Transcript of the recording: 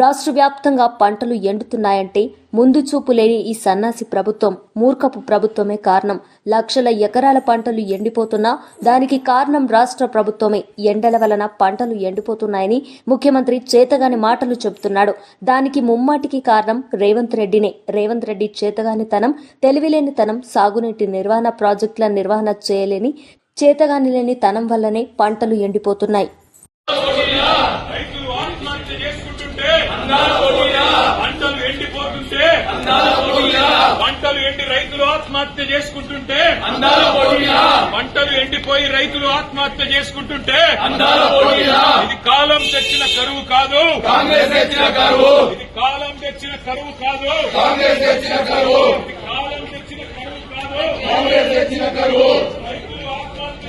రాష్ట్ర వ్యాప్తంగా పంటలు ఎండుతున్నాయంటే ముందు చూపు లేని ఈ సన్నాసి ప్రభుత్వం మూర్ఖపు ప్రభుత్వమే కారణం. లక్షల ఎకరాల పంటలు ఎండిపోతున్నా దానికి కారణం రాష్ట్ర ప్రభుత్వమే. ఎండల వలన పంటలు ఎండిపోతున్నాయని ముఖ్యమంత్రి చేతగాని మాటలు చెబుతున్నాడు. దానికి ముమ్మాటికి కారణం రేవంత్ రెడ్డినే. రేవంత్ రెడ్డి చేతగానితనం తెలివిలేనితనం సాగునీటి నిర్వహణ ప్రాజెక్టుల నిర్వహణ చేయలేని చేతగాని లేని తనం వల్లనే పంటలు ఎండిపోతున్నాయి. చేసుకుంటుంటే పంటలు ఎండిపోతుంటే పంటలు ఎండి రైతులు ఆత్మహత్య చేసుకుంటుంటే పంటలు ఎండిపోయి రైతులు ఆత్మహత్య చేసుకుంటుంటే ఇది కాలం తెచ్చిన కరువు కాదు. కాంగ్రెస్ తెచ్చిన కరువు. ఇది కాలం తెచ్చిన కరువు కాదు. కాంగ్రెస్ తెచ్చిన కరువు. ఇది కాలం తెచ్చిన కరువు కాదు. కాంగ్రెస్ తెచ్చిన కరువు. రైతులు ఆత్మహత్య